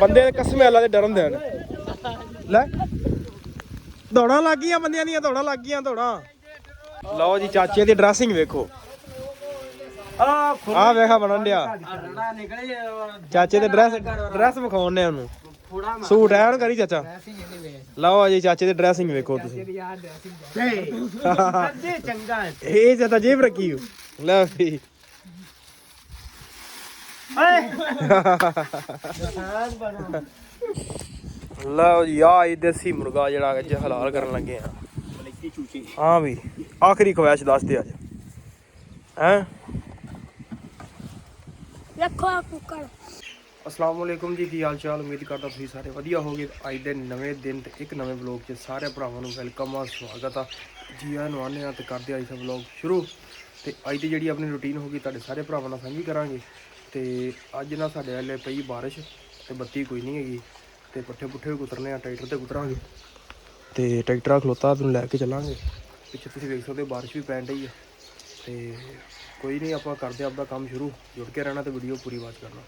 ਬੰਦੇ ਦੇ ਕਸਮੇ ਅੱਲਾ ਦੇ ਡਰਨ ਦੇ ਨੇ ਲੈ। ਦੌੜਾਂ ਲੱਗ ਗਈਆਂ ਬੰਦਿਆਂ ਦੀਆਂ ਦੌੜਾਂ ਲੱਗ ਗਈਆਂ ਦੌੜਾਂ। ਲਓ ਜੀ ਚਾਚੇ ਦੀ ਡਰੈਸਿੰਗ ਵੇਖੋ। ਆ ਵੇਖਾ ਬਣਨ ਡਿਆ। ਚਾਚੇ ਦੇ ਡਰੈਸ ਡਰੈਸ ਵਿਖਾਉਣੇ ਉਹਨੂੰ। ਸੂਟ ਐਨ ਕਰੀ ਚਾਚਾ। ਲਓ ਜੀ ਚਾਚੇ ਦੀ ਡਰੈਸਿੰਗ ਵੇਖੋ ਤੁਸੀਂ। ਅੱਧੇ ਚੰਗਾ ਇਹ ਚਾਚਾ ਜੇਬ ਰੱਖੀ ਹੋ ਲੈ ਵੀ। ਲਓ ਜੀ ਆ ਇਹ ਦੇਸੀ ਮੁਰਗਾ ਜਿਹੜਾ ਅੱਜ ਹਲਾਲ ਕਰਨ ਲੱਗੇ ਆ। ਹਾਂ ਵੀ ਆਖਰੀ ਖਵਾਇਸ਼ ਦੱਸ ਦੇ ਅੱਜ। ਹੈਂ? ਰੱਖੋ ਆ ਕੁੱਕੜ। ਅਸਲਾਮ ਵਾਲੇਕੁਮ ਜੀ ਕੀ ਹਾਲ ਚਾਲ? ਉਮੀਦ ਕਰਦਾ ਤੁਸੀਂ ਸਾਰੇ ਵਧੀਆ ਹੋਗੇ ਅੱਜ ਦੇ ਨਵੇਂ ਦਿਨ ਤੇ ਇੱਕ ਨਵੇਂ ਵਲੌਗ 'ਚ ਸਾਰੇ ਭਰਾਵਾਂ ਨੂੰ ਵੈਲਕਮ ਆ ਸਵਾਗਤ ਆ। ਜੀ ਨੂੰ ਆਨੇ ਆ ਤੇ ਕਰਦੇ ਆ ਇਸ ਵਲੌਗ ਸ਼ੁਰੂ। ਤੇ ਅੱਜ ਦੀ ਜਿਹੜੀ ਆਪਣੀ ਰੁਟੀਨ ਹੋਗੀ ਤੁਹਾਡੇ ਸਾਰੇ ਭਰਾਵਾਂ ਨਾਲ ਸਾਂਝੀ ਕਰਾਂਗੇ। ਤੇ ਅੱਜ ਨਾ ਸਾਡੇ ਵਾਲੇ ਪਈ ਬਾਰਿਸ਼ ਤੇ ਬੱਤੀ ਕੋਈ ਨਹੀਂ ਹੈਗੀ ਤੇ ਪੱਠੇ ਪੁੱਠੇ ਵੀ ਕੁਤਰਨੇ ਆ, ਟਰੈਕਟਰ ਤੇ ਕੁਤਰਾਂਗੇ। ਤੇ ਟਰੈਕਟਰ ਆ ਖਲੋਤਾ ਤੁਹਾਨੂੰ ਲੈ ਕੇ ਚੱਲਾਂਗੇ। ਪਿੱਛੇ ਤੁਸੀਂ ਵੇਖ ਸਕਦੇ ਹੋ ਬਾਰਿਸ਼ ਵੀ ਪੈਣ ਡਈ ਆ। ਤੇ ਕੋਈ ਨਹੀਂ, ਆਪਾਂ ਕਰਦੇ ਆ ਆਪਦਾ ਕੰਮ ਸ਼ੁਰੂ। ਜੁੜ ਕੇ ਰਹਿਣਾ ਤੇ ਵੀਡੀਓ ਪੂਰੀ ਵਾਚ ਕਰਨਾ।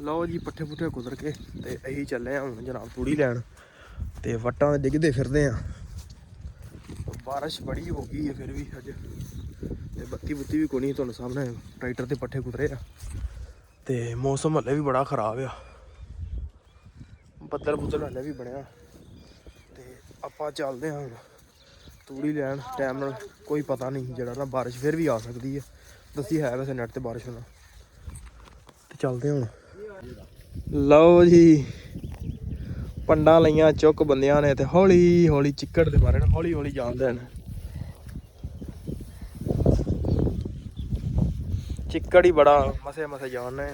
ਲਓ ਜੀ, ਪੱਠੇ ਪੁੱਠੇ ਕੁਦਰ ਕੇ ਤੇ ਅਸੀਂ ਚੱਲੇ ਆ ਹੁਣ ਜਨਾਬ ਤੂੜੀ ਲੈਣ। ਤੇ ਵਟਾਂ ਡਿੱਗਦੇ ਫਿਰਦੇ ਆ। ਬਾਰਿਸ਼ ਬੜੀ ਹੋ ਗਈ ਹੈ ਫਿਰ ਵੀ ਅੱਜ। ਤੇ ਬੱਤੀ ਬੁੱਤੀ ਵੀ ਕੋਣੀ ਨਹੀਂ ਤੁਹਾਨੂੰ ਸਾਹਮਣੇ। ਟਰੈਕਟਰ ਤੇ ਪੱਠੇ ਕੁਤਰੇ ਆ। ਤੇ ਮੌਸਮ ਹਲੇ ਵੀ ਬੜਾ ਖਰਾਬ ਆ। ਬੱਦਲ ਬੁੱਦਲ ਹਲੇ ਵੀ ਬਣਿਆ। ਤੇ ਆਪਾਂ ਚੱਲਦੇ ਹਾਂ ਹੁਣ ਤੂੜੀ ਲੈਣ। ਟਾਈਮ ਨਾਲ ਕੋਈ ਪਤਾ ਨਹੀਂ ਜਿਹੜਾ ਨਾ ਬਾਰਿਸ਼ ਫਿਰ ਵੀ ਆ ਸਕਦੀ ਹੈ ਦੱਸੀ ਹੈ ਵੈਸੇ ਨੈਟ ਤੇ ਬਾਰਿਸ਼ ਹੋਣਾ। ਤੇ ਚੱਲਦੇ ਹੁਣ। ਲਓ ਜੀ। ਪੰਡਾਂ ਲਈਆਂ ਚੁੱਕ ਬੰਦਿਆਂ ਨੇ ਤੇ ਹੌਲੀ ਹੌਲੀ ਚਿੱਕੜ ਦੇ ਬਾਰੇ ਹੌਲੀ ਹੌਲੀ ਜਾਂਦੇ ਨੇ ਚਿੱਕੜ ਹੀ ਬੜਾ ਮਸੇ ਮਸੇ ਜਾਣੇ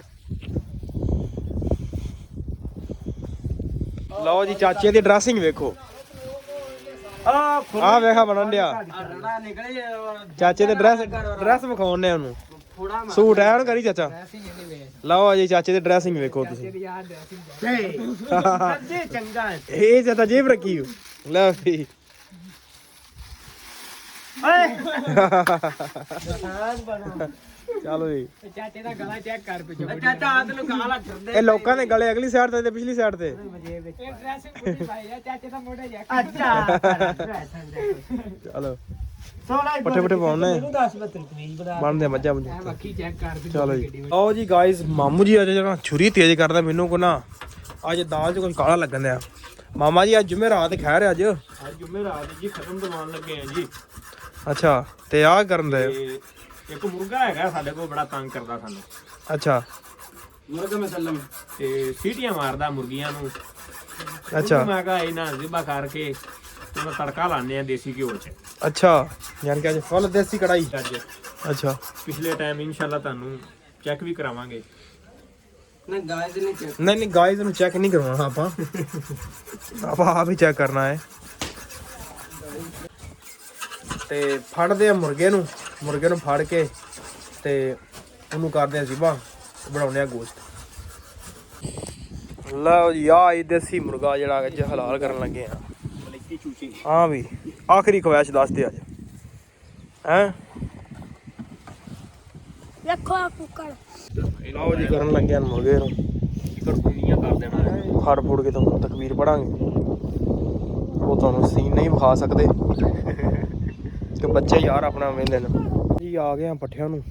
ਲਓ ਜੀ ਚਾਚੇ ਦੀ ਡਰੈਸਿੰਗ ਵੇਖੋ। ਆ ਵੇਖਾ ਬਣਨ ਡਿਆ। ਚਾਚੇ ਦੇ ਡਰੈਸ ਡਰੈਸ ਵਿਖਾਉਣੇ ਉਹਨੂੰ। ਥੋੜਾ ਸੂਟ ਐਨ ਕਰੀ ਚਾਚਾ। ਲਓ ਜੀ ਚਾਚੇ ਦੀ ਡਰੈਸਿੰਗ ਵੇਖੋ ਤੁਸੀਂ। ਅੱਧੇ ਚੰਗਾ ਹੈ। ਇਹ ਚਾਚਾ ਜੇਬ ਰੱਖੀ ਹੋ ਲੈ ਵੀ। ਓਏ। ਸਾਜ ਬਣਾ। ਚਲੋ ਜੀ ਚਾਚੇ ਦਾ ਗਲਾ ਚੈੱਕ ਕਰ ਪਿਛੋ। ਚਾਚਾ ਹੱਥ ਨੂੰ ਗਾਲਾ ਫਿਰਦੇ ਇਹ ਲੋਕਾਂ ਦੇ ਗਲੇ ਅਗਲੀ ਸਾਈਡ ਤੇ ਤੇ ਪਿਛਲੀ ਸਾਈਡ ਤੇ। ਇਹ ਡਰੈਸਿੰਗ ਪੂਰੀ ਭਾਈ ਆ ਚਾਚੇ ਦਾ ਮੋਢਾ ਜਾ ਅੱਛਾ। ਚਲੋ। ਸੋਲਾ ਪੱਠੇ ਪੁੱਠੇ ਪਾਉਣੇ ਮੈਨੂੰ ਦੱਸ ਬੱਤਰ ਕਮੀਜ਼ ਬਣਾ ਬਣਦੇ ਮੱਝਾਂ ਮੁੱਝਾਂ। ਮੱਖੀ ਚੈੱਕ ਕਰ ਚਲੋ ਜੀ। ਆਓ ਜੀ ਗਾਇਸ ਮਾਮੂ ਜੀ ਅੱਜ ਜਿਹੜਾ ਛੁਰੀ ਤੇਜ਼ ਕਰਦਾ ਮੈਨੂੰ ਕੋ ਨਾ। ਅੱਜ ਦਾਲ 'ਚ ਕੁਝ ਕਾਲਾ ਲੱਗਣ ਦਿਆ ਮਾਮਾ ਜੀ ਅੱਜ ਜੁਮੇਰਾਤ ਖੈਰ ਅੱਜ। ਅੱਜ ਜੁਮੇਰਾਤ ਜੀ ਖਤਮ ਦਵਾਨ ਲੱਗੇ ਆ ਜੀ। ਅੱਛਾ ਤੇ ਆਹ ਕਰਨ ਦੇ। ਇੱਕ ਮੁਰਗਾ ਹੈਗਾ ਸਾਡੇ ਕੋਲ ਬੜਾ ਤੰਗ ਕਰਦਾ ਸਾਨੂੰ। ਅੱਛਾ। ਮੁਰਗਾ ਮਸਲਮ ਤੇ ਸੀਟੀਆਂ ਮਾਰਦਾ ਮੁਰਗੀਆਂ ਨੂੰ। ਅੱਛਾ। ਮੈਂ ਕਹਾ ਇਹਨਾਂ ਜ਼ਿਬਾ ਕਰਕੇ ਤੇ ਮੈਂ ਤੜਕਾ ਲਾਣੇ ਆ ਦੇਸੀ ਘਿਓ ਚ। ਅੱਛਾ। ਯਾਨੀ ਕਿ ਅੱਜ ਫੁੱਲ ਦੇਸੀ ਕੜਾਈ ਅੱਜ। ਅੱਛਾ। ਪਿਛਲੇ ਟਾਈਮ ਇਨਸ਼ਾਅੱਲਾ ਤੁਹਾਨੂੰ ਚੈੱਕ ਵੀ ਕਰਾਵਾਂਗੇ। ਨਾ ਗਾਇਜ਼ ਨੇ ਚੈੱਕ ਨਹੀਂ ਨਹੀਂ ਗਾਇਜ਼ ਨੂੰ ਚੈੱਕ ਨਹੀਂ ਕਰਵਾਉਣਾ ਆਪਾਂ। ਆਪਾਂ ਆਪ ਹੀ ਚੈੱਕ ਕਰਨਾ ਹੈ। ਤੇ ਫੜਦੇ ਆ ਮੁਰਗੇ ਨੂੰ। ਮੁਰਗੇ ਨੂੰ ਫੜ ਕੇ ਤੇ ਉਹਨੂੰ ਕਰਦੇ ਆ ਜ਼ਿਬਾ ਬਣਾਉਂਦੇ ਆ ਗੋਸ਼ਤ। ਲਓ ਜੀ ਆ ਇਹ ਦੇਸੀ ਮੁਰਗਾ ਜਿਹੜਾ ਅੱਜ ਹਲਾਲ ਕਰਨ ਲੱਗੇ ਆ। ਚੂਚੀ? ਹਾਂ ਵੀ ਆਖਰੀ ਖਵਾਇਸ਼ ਦੱਸ ਦੇ ਅੱਜ। ਹੈਂ? ਰੱਖੋ ਆ ਕੁੱਕੜ। ਲਓ ਜੀ ਕਰਨ ਲੱਗੇ ਆ ਮੁਰਗੇ ਨੂੰ। ਕਰਪੂਨੀਆਂ ਕਰ ਦੇਣਾ। ਹੈ ਫੜ ਫੁੜ ਕੇ ਤੁਹਾਨੂੰ ਤਕਬੀਰ ਪੜਾਂਗੇ ਉਹ ਤੁਹਾਨੂੰ ਸੀਨ ਨਹੀਂ ਵਿਖਾ ਸਕਦੇ। ਕਿ ਬੱਚੇ ਯਾਰ ਆਪਣਾ ਵੇਂਦੇ ਨੇ। ਜੀ ਆ ਗਏ ਆ ਪੱਠਿਆਂ ਨੂੰ।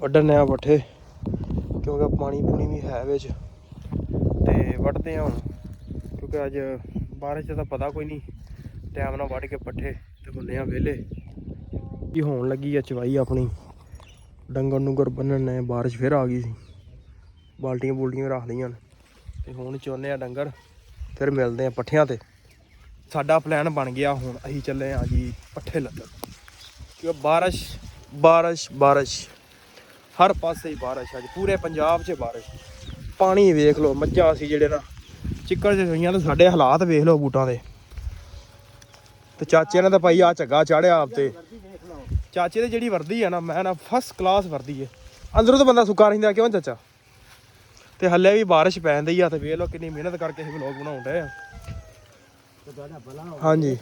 ਵੱਢਣ ਆ ਪੱਠੇ ਕਿਉਂਕਿ ਪਾਣੀ ਪੂਣੀ ਵੀ ਹੈ ਵਿੱਚ। ਤੇ ਵੱਢਦੇ ਆ ਹੁਣ ਕਿਉਂਕਿ ਅੱਜ ਬਾਰਿਸ਼ ਦਾ ਤਾਂ ਪਤਾ ਕੋਈ ਨਹੀਂ। ਟਾਈਮ ਨਾਲ ਵੱਢ ਕੇ ਪੱਠੇ ਤੇ ਹੁੰਦੇ ਆ ਵਿਹਲੇ। ਕੀ ਹੋਣ ਲੱਗੀ ਆ ਚਵਾਈ ਆਪਣੀ। ਡੰਗਰ ਨੂੰਗਰ ਬੰਨਣ ਨੇ, ਬਾਰਿਸ਼ ਫਿਰ ਆ ਗਈ ਸੀ। ਬਾਲਟੀਆਂ ਬੁਲਟੀਆਂ ਵੀ ਰੱਖ ਲਈਆਂ ਨੇ। ਤੇ ਹੁਣ ਚੋਨੇ ਆ ਡੰਗਰ, ਫਿਰ ਮਿਲਦੇ ਆ ਪੱਠਿਆਂ ਤੇ। ਸਾਡਾ ਪਲਾਨ ਬਣ ਗਿਆ ਹੁਣ, ਅਸੀਂ ਚੱਲੇ ਆ ਜੀ ਪੱਠੇ ਲੱਦਣ। ਕਿ ਬਾਰਿਸ਼ ਬਾਰਿਸ਼ ਬਾਰਿਸ਼। ਹਰ ਪਾਸੇ ਹੀ ਬਾਰਿਸ਼ ਅੱਜ ਪੂਰੇ ਪੰਜਾਬ 'ਚ ਬਾਰਿਸ਼। ਪਾਣੀ ਵੇਖ ਲਓ, ਮੱਝਾਂ ਸੀ ਜਿਹੜੇ ਨਾ। ਚਿੱਕੜ 'ਚ ਹੋਈਆਂ ਤੇ ਸਾਡੇ ਹਾਲਾਤ ਵੇਖ ਲਓ ਬੂਟਾਂ ਦੇ। ਤੇ ਚਾਚੇ ਨੇ ਤਾਂ ਭਾਈ ਆ ਝੱਗਾ ਚਾੜਿਆ ਆਪ ਤੇ। ਚਾਚੇ ਦੀ ਜਿਹੜੀ ਵਰਦੀ ਆ ਨਾ, ਮੈਂ ਨਾ ਫਸਟ ਕਲਾਸ ਵਰਦੀ ਹੈ ਅੰਦਰੋਂ ਤਾਂ ਬੰਦਾ ਸੁੱਕਾ ਰਹਿੰਦਾ, ਕਿਉਂ ਚਾਚਾ? ਤੇ ਹੱਲੇ ਵੀ ਬਾਰਿਸ਼ ਪੈਂਦੀ ਆ ਤੇ ਵੇਖ ਲਓ ਕਿੰਨੀ ਮਿਹਨਤ ਕਰਕੇ ਇਹ ਵਲੌਗ ਬਣਾਉਂਦੇ ਆ। ਹਾਂਜੀ।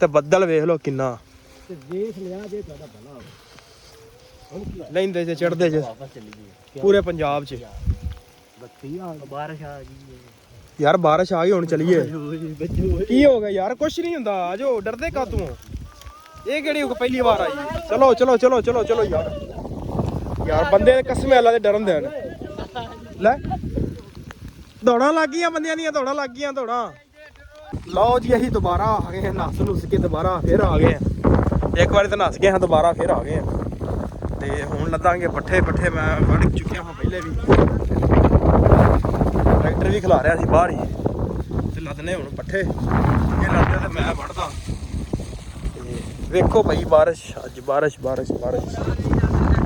ਤੇ ਬੱਦਲ ਵੇਖ ਲਓ ਕਿੰਨਾ। ਤੇ ਵੇਖ ਲਿਆ ਜੇ ਤੁਹਾਡਾ ਭਲਾ ਹੋ ਲੈਂਦੇ ਚ ਚੜਦੇ ਜੇ। ਪੂਰੇ ਪੰਜਾਬ ਚ। ਬਾਰਿਸ਼ ਆ ਗਈ ਯਾਰ ਬਾਰਿਸ਼ ਆ ਗਈ ਹੁਣ ਚਲੀਏ। ਕੀ ਹੋ ਗਿਆ ਯਾਰ? ਕੁਛ ਨਹੀਂ ਹੁੰਦਾ। ਆਜੋ ਡਰਦੇ ਕਾ ਤੂੰ? ਇਹ ਕਿਹੜੀ ਪਹਿਲੀ ਵਾਰ ਆਈ? ਚਲੋ ਚਲੋ ਚਲੋ ਚਲੋ ਚਲੋ ਯਾਰ। ਯਾਰ ਬੰਦੇ ਦੇ ਕਸਮੇ ਅੱਲਾ ਦੇ ਡਰਨ ਦੇਣ। ਲੈ। ਦੌੜਾਂ ਲੱਗ ਗਈਆਂ ਬੰਦਿਆਂ ਦੀਆਂ ਦੌੜਾਂ ਲੱਗ ਗਈਆਂ ਦੌੜਾਂ। ਲਓ ਜੀ ਅਸੀਂ ਦੁਬਾਰਾ ਆ ਗਏ ਹਾਂ ਨੱਸ ਨੁੱਸ ਕੇ ਦੁਬਾਰਾ ਫੇਰ ਆ ਗਏ ਹਾਂ। ਇੱਕ ਵਾਰੀ ਤਾਂ ਨੱਸ ਗਏ ਹਾਂ ਦੁਬਾਰਾ ਫੇਰ ਆ ਗਏ ਹਾਂ। ਤੇ ਹੁਣ ਲੱਦਾਂਗੇ ਪੱਠੇ ਪੱਠੇ ਮੈਂ ਵੜ ਚੁੱਕਿਆ ਹਾਂ ਪਹਿਲੇ ਵੀ। ਟਰੈਕਟਰ ਵੀ ਖਿਲਾ ਰਿਹਾ ਸੀ ਬਾਹਰ ਹੀ। ਤੇ ਲੱਦਨੇ ਹੁਣ ਪੱਠੇ। ਇਹ ਲੱਦਦੇ ਤੇ ਮੈਂ ਵੜਦਾ। ਤੇ ਵੇਖੋ ਭਾਈ ਬਾਰਿਸ਼, ਅੱਜ ਬਾਰਿਸ਼ ਬਾਰਿਸ਼ ਬਾਰਿਸ਼।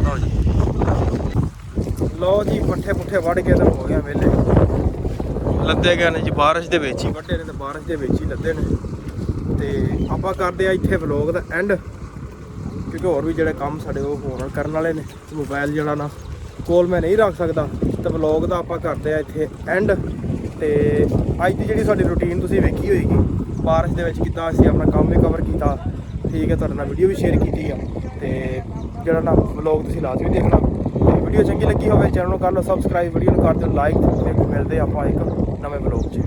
ਲਓ ਜੀ। ਲਓ ਜੀ, ਪੱਠੇ ਪੁੱਠੇ ਵੜ ਕੇ ਤਾਂ ਹੋ ਗਿਆ ਵੇਲੇ ਲੱਦੇ ਗਏ ਨੇ ਜੀ ਬਾਰਿਸ਼ ਦੇ ਵਿੱਚ ਹੀ। ਵੱਡੇ ਨੇ ਤੇ ਬਾਰਿਸ਼ ਦੇ ਵਿੱਚ ਹੀ ਲੱਦੇ ਨੇ। ਤੇ ਆਪਾਂ ਕਰਦੇ ਆ ਇੱਥੇ ਵਲੌਗ ਦਾ ਐਂਡ ਕਿਉਂਕਿ ਹੋਰ ਵੀ ਜਿਹੜੇ ਕੰਮ ਸਾਡੇ ਉਹ ਹੋਰ ਕਰਨ ਵਾਲੇ ਨੇ। ਮੋਬਾਈਲ ਜਿਹੜਾ ਨਾ, ਕੋਲ ਮੈਂ ਨਹੀਂ ਰੱਖ ਸਕਦਾ। ਤਾਂ ਵਲੌਗ ਦਾ ਆਪਾਂ ਕਰਦੇ ਆ ਇੱਥੇ ਐਂਡ ਤੇ ਅੱਜ ਦੀ ਜਿਹੜੀ ਸਾਡੀ ਰੁਟੀਨ ਤੁਸੀਂ ਵੇਖੀ ਹੋਏਗੀ, ਬਾਰਿਸ਼ ਦੇ ਵਿੱਚ ਕਿੱਦਾਂ ਅਸੀਂ ਆਪਣਾ ਕੰਮ ਵੀ ਕਵਰ ਕੀਤਾ, ਠੀਕ ਹੈ, ਤੁਹਾਡੇ ਨਾਲ ਵੀਡੀਓ ਵੀ ਸ਼ੇਅਰ ਕੀਤੀ ਆ, ਤੇ ਜਿਹੜਾ ਨਾ ਵਲੌਗ ਤੁਸੀਂ ਲਾਜ਼ਮੀ ਦੇਖਣਾ ਵੀਡੀਓ ਚੰਗੀ ਲੱਗੀ ਹੋਵੇ ਚੈਨਲ ਨੂੰ ਕਰ ਲਓ ਸਬਸਕ੍ਰਾਈਬ ਵੀਡੀਓ ਨੂੰ ਕਰ ਦਿਓ ਲਾਈਕ ਤੇ ਮਿਲਦੇ ਆਪਾਂ ਇੱਕ ਨਵੇਂ ਵਲੌਗ 'ਚ।